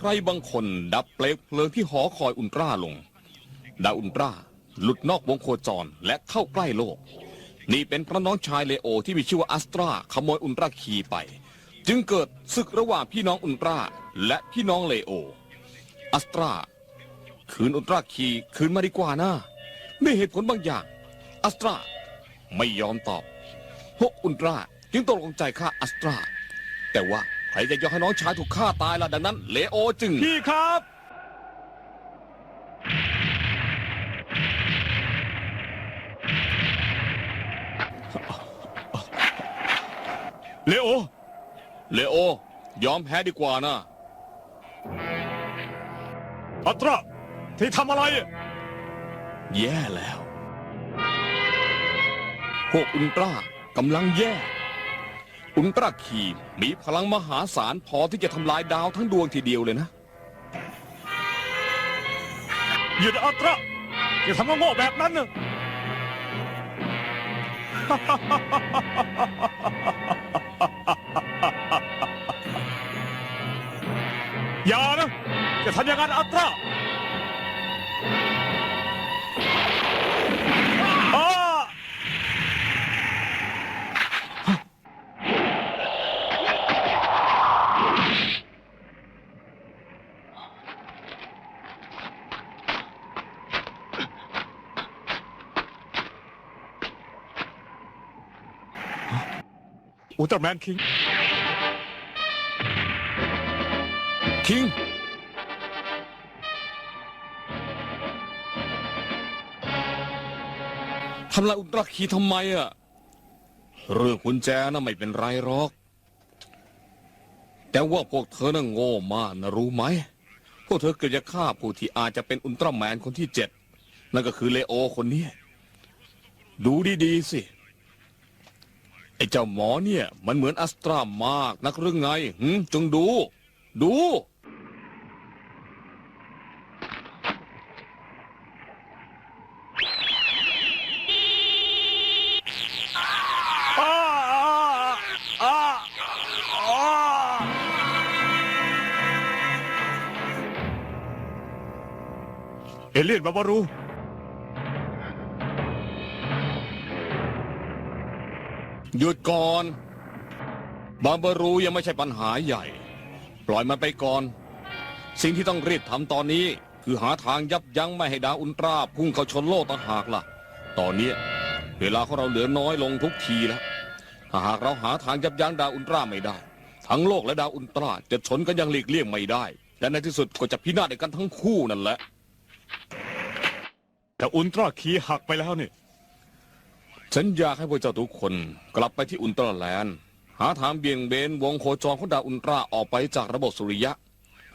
ใครบางคนดับเปลวเพลิงที่หอคอยอุลตราลง ดาวอุลตราหลุดนอกวงโคจรและเข้าใกล้โลก นี่เป็นพระน้องชายเลโอที่มีชื่อว่าอัสตราขโมยอุลตราคีไป จึงเกิดศึกระหว่างพี่น้องอุลตราและพี่น้องเลโอ อัสตราคืนอุลตราคีคืนมาดีกว่านะด้วยเหตุผลบางอย่าง อัสตราไม่ยอมตอบพวกอุลตราจึงตกลงใจฆ่าอัสตราแต่ว่า รจะยอมให้น้องชายถูกฆ่าตายล่ะดังนั้นเลโอจึง พี่ครับ เลโอ เลโอ ยอมแพ้ดีกว่านะอัตราที่ทำอะไร แย่แล้ว พวกอุลตร้ากำลังแย่ อุลตร้าคีมีพลังมหาศาลพอที่จะทำลายดาวทั้งดวงทีเดียวเลยนะ หยุดอัตราอย่าทำโง่ๆแบบนั้นนะ อย่านะจะทำอย่างนั้นอัตรา อุลตร้าแมนคิง คิง ทำลายอุลตร้าคีทำไมอะเรื่องกุญแจน่ะไม่เป็นไรหรอก แต่ว่าพวกเธอน่ะโง่มากนะรู้ไหม พวกเธอเกิดจะฆ่าผู้ที่อาจจะเป็นอุลตร้าแมนคนที่เจ็ด นั่นก็คือเลโอคนนี้ ดูดีๆสิ ไอ้เจ้าหมอเนี่ย มันเหมือนอัสตรามากนักหรือไงหืมจงดู ดูอ้าอ้าอ้าเอเลี่ยนบาบารู หยุดก่อน บาบารูยังไม่ใช่ปัญหาใหญ่ ปล่อยมันไปก่อน สิ่งที่ต้องรีบทำตอนนี้ คือหาทางยับยั้งไม่ให้ดาวอุลตราพุ่งเข้าชนโลกต่างหากล่ะ ตอนนี้เวลาของเราเหลือน้อยลงทุกทีแล้ว ถ้าหากเราหาทางยับยั้งดาวอุลตราไม่ได้ ทั้งโลกและดาวอุลตราจะชนกันอยังหลีกเลี่ยงไม่ได้ และในที่สุดก็จะพินาศกันทั้งคู่นั่นแหละ แต่อุลตร้าคีหักไปแล้วเนี่ย ฉันอยากให้พวกเจ้าทุกคนกลับไปที่อุลตร้าแลนด์ หาทางเบี่ยงเบนวงโคจรของดาวอุลตร้าออกไปจากระบบสุริยะ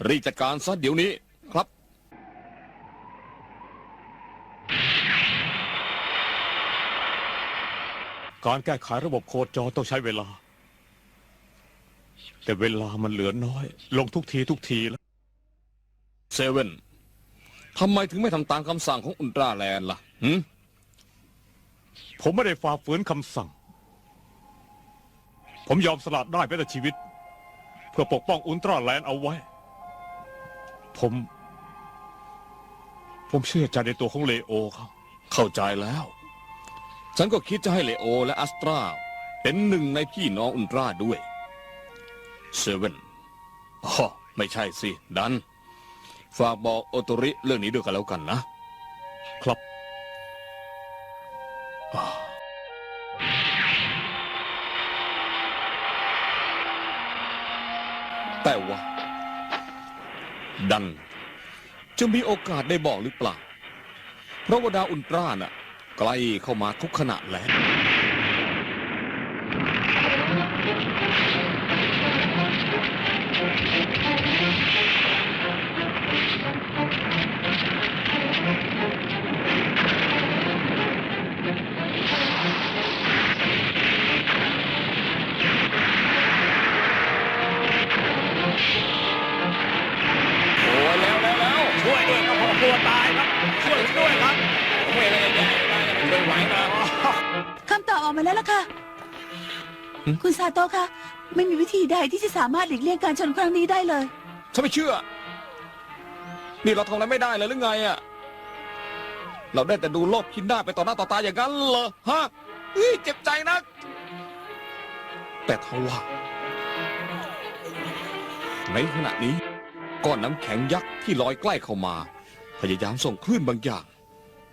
รีบจัดการซะเดี๋ยวนี้ครับ การแก้ไขระบบโคจรต้องใช้เวลา แต่เวลามันเหลือน้อย ลงทุกทีทุกทีแล้วเซเว่นทำไมถึงไม่ทำตามคำสั่งของอุลตร้าแลนด์ล่ะหืม ผมไม่ได้ฝ่าฝืนคำสั่ง ผมยอมสละได้แม้แต่ชีวิต เพื่อปกป้องอุลตร้าแลนด์เอาไว้ ผม ผมเชื่อใจในตัวของเลโอครับเข้าใจแล้ว ฉันก็คิดจะให้เลโอและอัสตราเป็นหนึ่งในพี่น้องอุลตร้าด้วยเซเว่นอ๋อไม่ใช่สิ ดัน ฝากบอกโอโตริเรื่องนี้ด้วยกันแล้วกันนะ ครับ แต่ว่า ดัน จะมีโอกาสได้บอกหรือเปล่า เพราะว่าดาวอุลตร้าน่ะ ใกล้เข้ามาทุกขณะแล้ว มาแล้วล่ะค่ะ หึ คุณซาโตะคะไม่มีวิธีใดที่จะสามารถหลีกเลี่ยงการชนครั้งนี้ได้เลย ฉันไม่เชื่อ นี่เราทำอะไรไม่ได้เลยหรือไงอะเราได้แต่ดูโลกพินาศไปต่อหน้าต่อตาอย่างนั้นเหรอฮะเฮ้ยเจ็บใจนักแต่ทว่า ในขณะนี้ก้อนน้ำแข็งยักษ์ที่ลอยใกล้เข้ามา พยายามส่งคลื่นบางอย่าง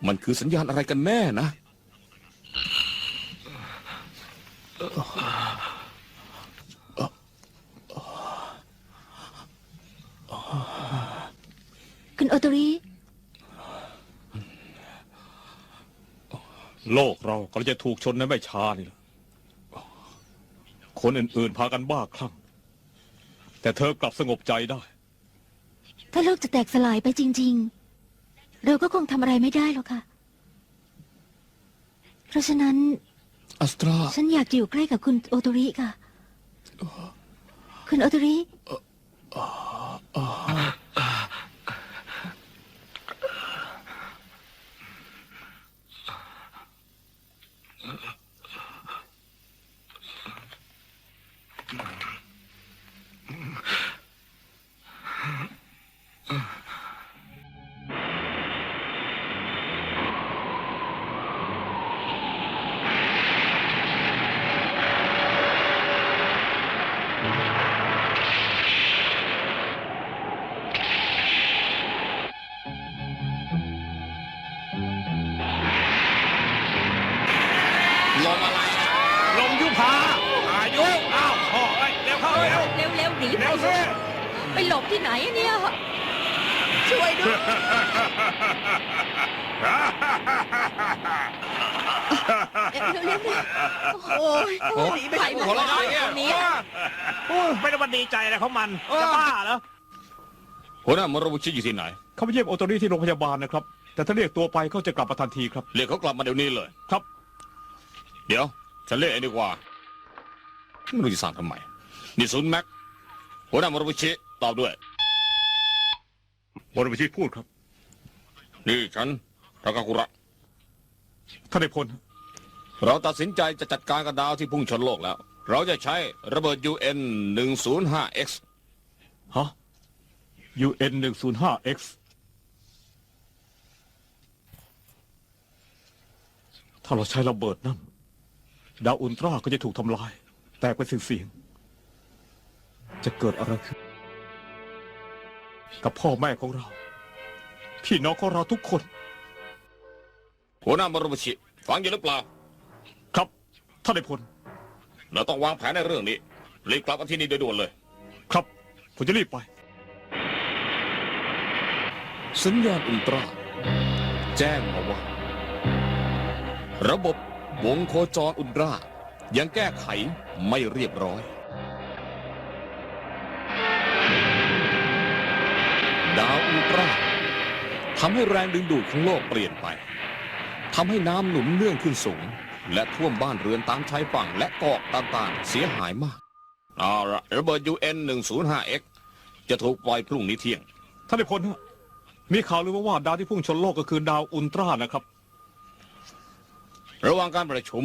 มันคือสัญญาณอะไรกันแน่นะ คุณโอโตริโลกเรากำลังจะถูกชนในไม่ช้านี่แหละคนอื่นๆ พากันบ้าคลั่ง แต่เธอกลับสงบใจได้ ถ้าโลกจะแตกสลายไปจริง ๆ เราก็คงทำอะไรไม่ได้หรอกค่ะ เพราะฉะนั้น อัสตราฉันอยากจะอยู่ใกล้กับคุณโอโตริค่ะ คุณโอโตริ หัวหน้ามรบุชิอยู่ที่ไหน เขาไปเยี่ยมโอโตรีที่โรงพยาบาลนะครับ แต่ถ้าเรียกตัวไปเขาจะกลับมาทันทีครับ เรียกเขากลับมาเดี๋ยวนี้เลย ครับ เดี๋ยว ฉันเรียกเองดีกว่าไม่รู้จะสั่งทำไมนี่ศูนย์แม็กหัวหน้ามรบุชิตอบด้วยบริชิตพูดครับ นี่ฉันทากาคุระท่านในพลเราตัดสินใจจะจัดการกับดาวที่พุ่งชนโลกแล้ว เราจะใช้ระเบิด UN 105X ฮะ UN 105 X ถ้าเราใช้ระเบิดนั่น ดาวอุลตร้าก็จะถูกทำลาย แตกเป็นสิ่งๆจะเกิดอะไรขึ้น กับพ่อแม่ของเรา พี่น้องของเราทุกคน หัวหน้ามรบุชิฟังอยู่หรือเปล่า ครับท่านในพล เราต้องวางแผนในเรื่องนี้รีบกลับมาที่นี่โดยด่วนเลย ครับ ผมจะรีบไป สัญญาณอุลตร้าแจ้งมาว่า ระบบวงโคจรอุลตร้ายังแก้ไขไม่เรียบร้อย ดาวอุลตร้าทำให้แรงดึงดูดของโลกเปลี่ยนไปทำให้น้ำหนุนเนื่องขึ้นสูง และท่วมบ้านเรือนตามชายฝั่งและเกาะต่างๆ เสียหายมากเอาละระเบิด UN 105X จะถูกปล่อยพรุ่งนี้เที่ยง ท่านในพล มีข่าวลือมาว่าดาวที่พุ่งชนโลกก็คือดาวอุลตร้านะครับ ระหว่างการประชุม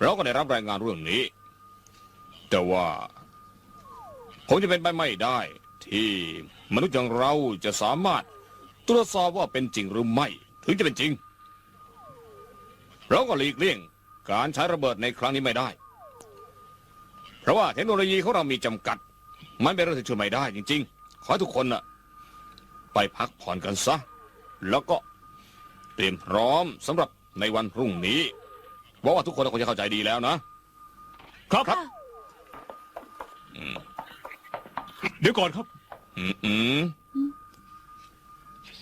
เราก็ได้รับรายงานเรื่องนี้ แต่ว่าคงจะเป็นไปไม่ได้ ที่มนุษย์อย่างเราจะสามารถตรวจสอบว่าเป็นจริงหรือไม่ ถึงจะเป็นจริง เราก็หลีกเลี่ยงการใช้ระเบิดในครั้งนี้ไม่ได้ เพราะว่าเทคโนโลยีของเรามีจำกัด มันเป็นเรื่องที่ช่วยไม่ได้จริง ๆ ขอให้ทุกคนน่ะ ไปพักผ่อนกันซะ แล้วก็เตรียมพร้อมสำหรับในวันพรุ่งนี้หวังว่าทุกคนคงจะเข้าใจดีแล้วนะครับ เดี๋ยวก่อนครับ อืมอืม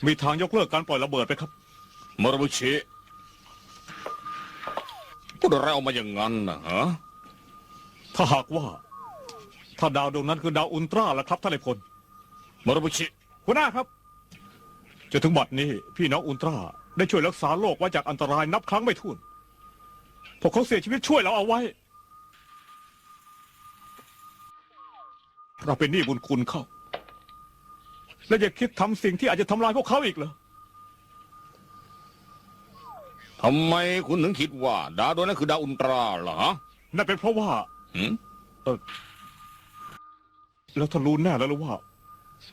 มีทางยกเลิกการปล่อยระเบิดไหมครับมรบุชิพูดอะไรออกมาอย่างนั้นนะฮะถ้าหากว่า ถ้าดาวดวงนั้นคือดาวอุลตร้าแล้วครับท่านในพลมรบุชิหัวหน้าครับ จนถึงบัดนี้พี่น้องอุลตร้าได้ช่วยรักษาโลกไว้จากอันตรายนับครั้งไม่ถ้วน พวกเขาเสียชีวิตช่วยเราเอาไว้ เราเป็นหนี้บุญคุณเขา และอย่าคิดทำสิ่งที่อาจจะทำลายพวกเขาอีกเหรอ ทำไมคุณถึงคิดว่า ดาวดวงนั้นคือดาวอุลตราเหรอฮะนั่นเป็นเพราะว่า หืมแล้วท่านรู้แน่แล้วหรือว่า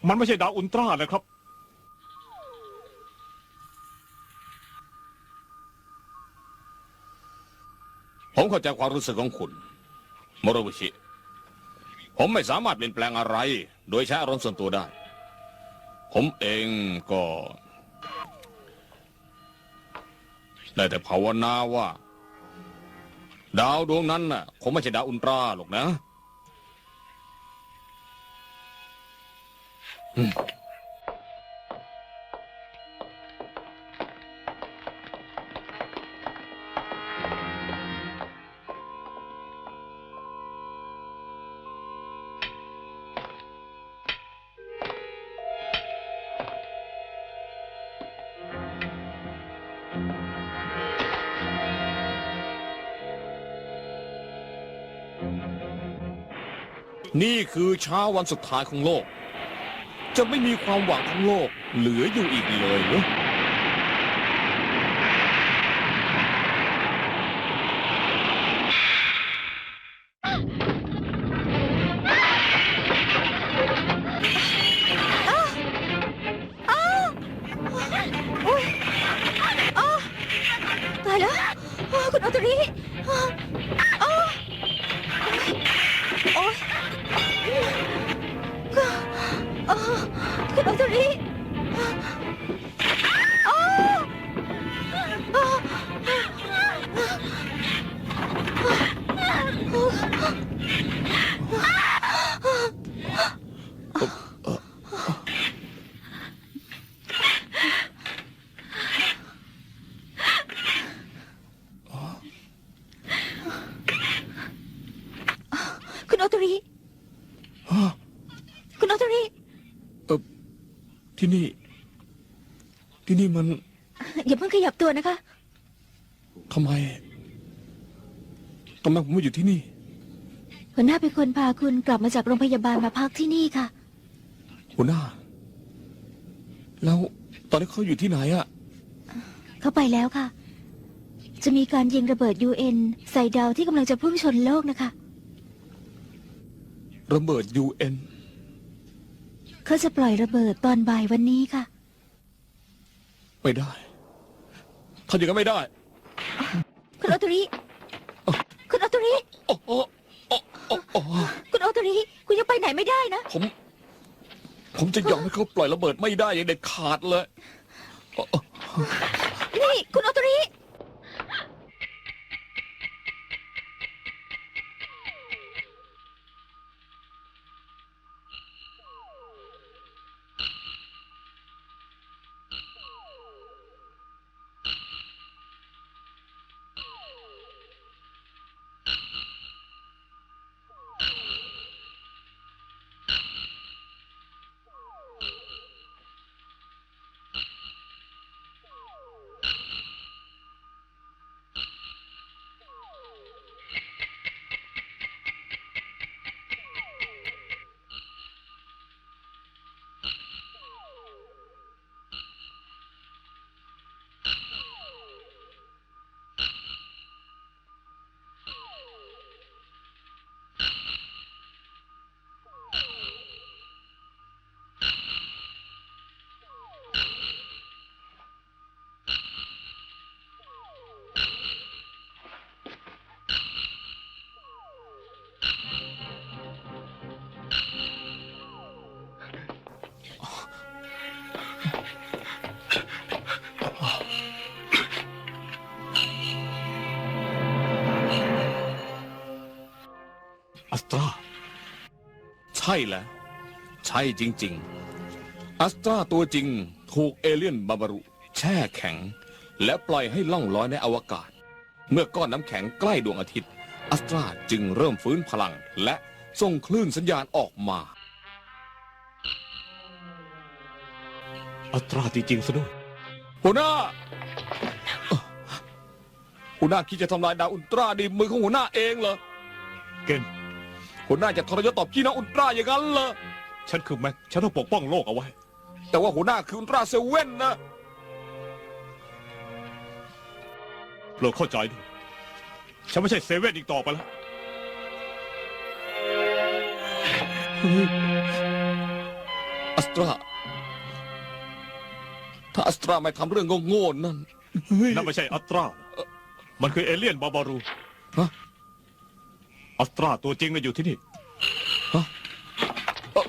มันไม่ใช่ดาวอุลตร้านะครับ ผมเข้าใจความรู้สึกของคุณโมโรบุชิ ผมไม่สามารถเปลี่ยนแปลงอะไร โดยใช้อารมณ์ส่วนตัวได้ ผมเองก็ ได้แต่ภาวนาว่า ดาวดวงนั้นน่ะคงไม่ใช่ดาวอุลตราหรอกนะ นี่คือเช้าวันสุดท้ายของโลก จะไม่มีความหวังของโลกเหลืออยู่อีกเลยเหรอ ที่นี่ ที่นี่มันอย่าเพิ่งขยับตัวนะคะ ทำไมทำไมผมมาอยู่ที่นี่ หัวหน้าเป็นคนพาคุณกลับมาจากโรงพยาบาลมาพักที่นี่ค่ะ หัวหน้า แล้วตอนนี้เขาอยู่ที่ไหนอะเข้าไปแล้วค่ะ จะมีการยิงระเบิด UN ใส่ดาวที่กำลังจะพุ่งชนโลกนะคะ ระเบิดยูเอ็น เขาจะปล่อยระเบิดตอนบ่ายวันนี้ค่ะ ไม่ได้ทำอย่างนั้นไม่ได้ คุณออโตริ คุณออโตริ โอ้โอ้โอ้โอ้โอ้คุณออโตริ คุณยังไปไหนไม่ได้นะ ผม ผมจะยอมให้เขาปล่อยระเบิดไม่ได้อย่างเด็ดขาดเลยโอ้โอ้นี่ คุณออโตริ ช่แล้วใช่จริง ๆอัสตราตัวจริงถูกเอเลี่ยนบาบารุ แช่แข็ง และปล่อยให้ล่องลอยในอวกาศ เมื่อก้อนน้ำแข็งใกล้ดวงอาทิตย์อัสตราจึงเริ่มฟื้นพลัง และส่งคลื่นสัญญาณออกมา อัสตราจริงๆซะด้วยหัวหน้าเอ่อหัวหน้าคิดจะทำลายดาวอุลตร้าด้วยมือของหัวหน้าเองเหรอ เกน หัวหน้าจะทรยศต่อพี่น้องอุลตร้าอย่างนั้นเหรอฉันคือแม็ก ฉันต้องปกป้องโลกเอาไว้ แต่ว่าหัวหน้าคืออุลตร้าเซเว่นนะโปรดเข้าใจด้วยฉันไม่ใช่เซเว่นอีกต่อไปแล้ว อัสตรา ถ้าอัสตราไม่ทำเรื่องโง่ๆนั่นเฮ้ยนั่นไม่ใช่อัตรา มันคือเอเลี่ยนบาบารู ฮะ อัตราตัวจริงน่ะอยู่ที่นี่เอ่อเอ่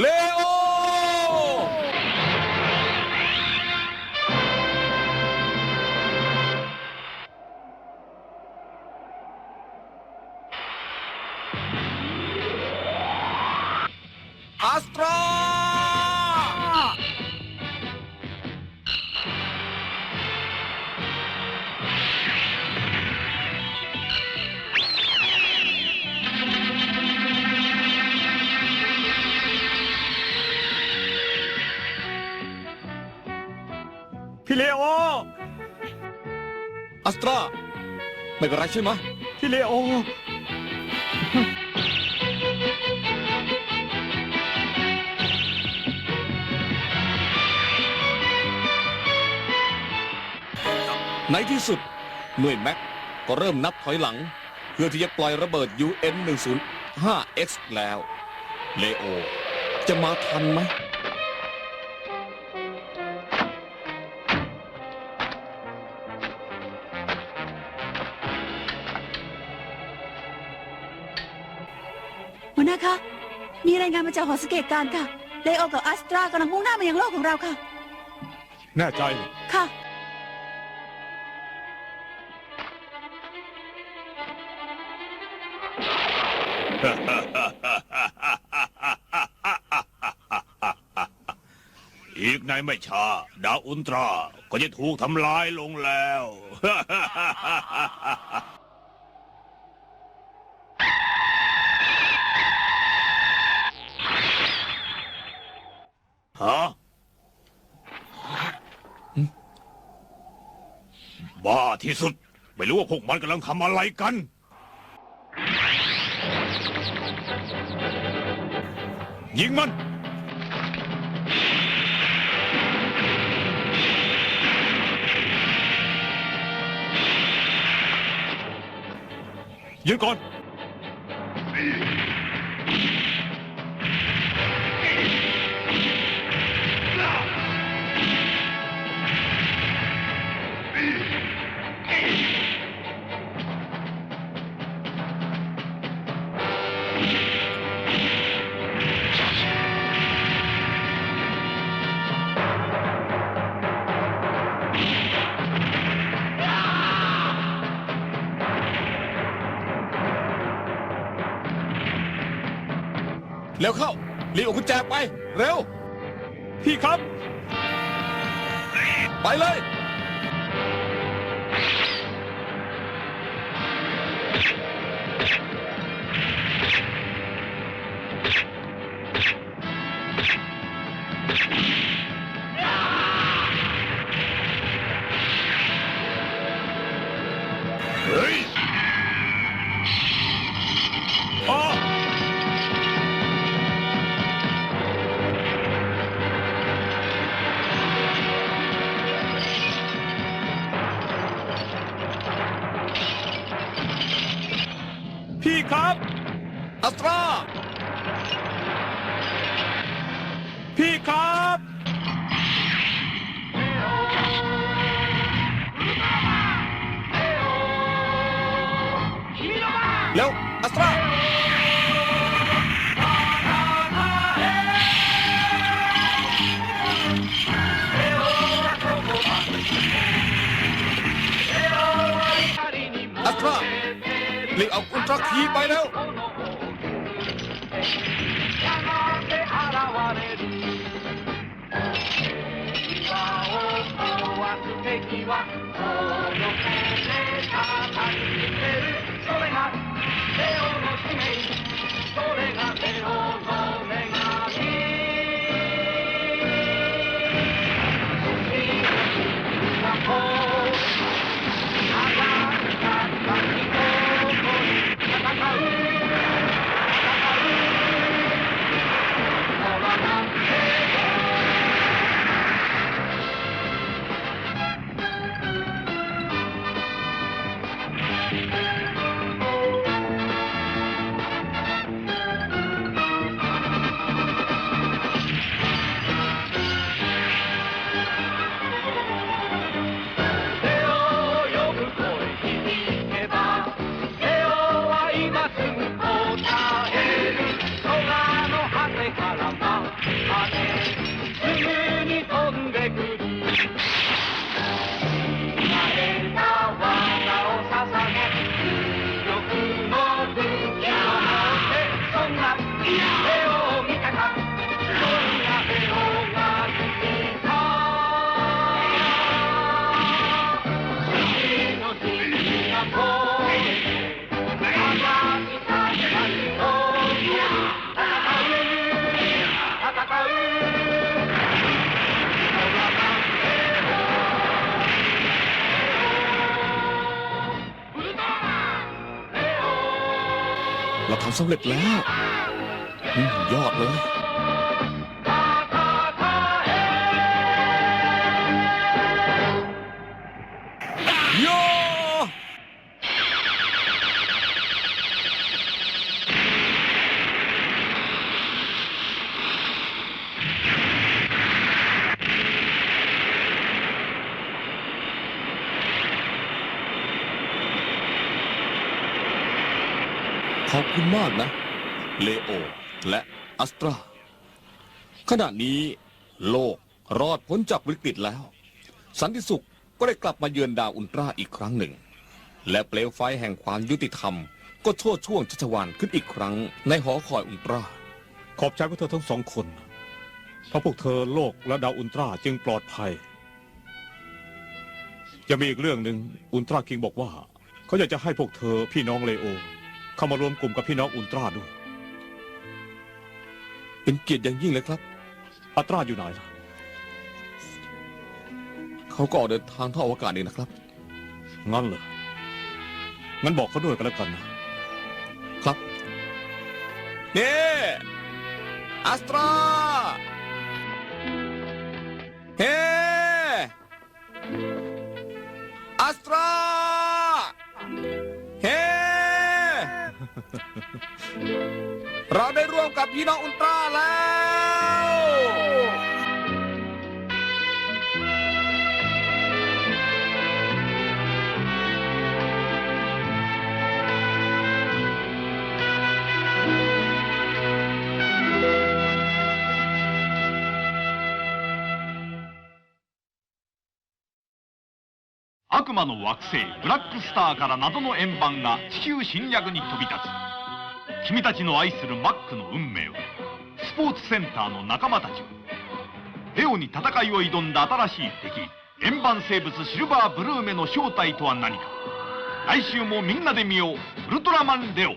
เลโอ ไม่เป็นไรใช่ไหมพี่เลโอ ในที่สุดหน่วยแม็กก็เริ่มนับถอยหลัง เพื่อที่จะปล่อยระเบิด UN 105 X แล้ว เลโอ จะมาทันไหม งานมาจากหอสังเกตการณ์ค่ะเลโอกับอัสตรากำลังมุ่งหน้ามายังโลกของเราค่ะ แน่ใจเหรอค่ะ อีกในไม่ช้าดาวอุลตราก็จะถูกทำลายลงแล้ว บ้าที่สุด ไม่รู้ว่าพวกมันกำลังทำอะไรกัน ยิงมัน ยืนก่อน ไป เร็ว พี่ครับ ไปเลย อั rock. เราทำสำเร็จแล้ว ยอดเลย คุณมากนะ เลโอ และอัสตรา ขณะนี้โลกรอดพ้นจากวิกฤตแล้ว สันติสุขก็ได้กลับมาเยือนดาวอุลตราอีกครั้งหนึ่ง และเปลวไฟแห่งความยุติธรรม ก็โชดช่วงชัชวานขึ้นอีกครั้ง ในหอคอยอุลตรา ขอบใจพวกเธอทั้งสองคน เพราะพวกเธอโลกและดาวอุลตราจึงปลอดภัย จะมีอีกเรื่องหนึ่งอุลตราคิงบอกว่า เขาอยากจะให้พวกเธอพี่น้องเลโอ เข้ามารวมกลุ่มกับพี่น้องอุลตราด้วย เป็นเกียรติอย่างยิ่งเลยครับ อัตราอยู่ไหนล่ะ เขาก็ออกเดินทางท่ออวกาศเองนะครับ งั้นเหรอ งั้นบอกเขาด้วยกันแล้วกันนะ ครับนี่อัสตรา เฮ้อัสตรา เราได้ร่วมกับพี่น้องอุลตร้าแล้ว 悪魔の惑星ブラックスターから謎の円盤が地球侵略に飛び立つ。君たちの愛するマックの運命をスポーツセンターの仲間たちをレオに戦いを挑んだ新しい敵円盤生物シルバーブルーメの正体とは何か。来週もみんなで見ようウルトラマンレオ。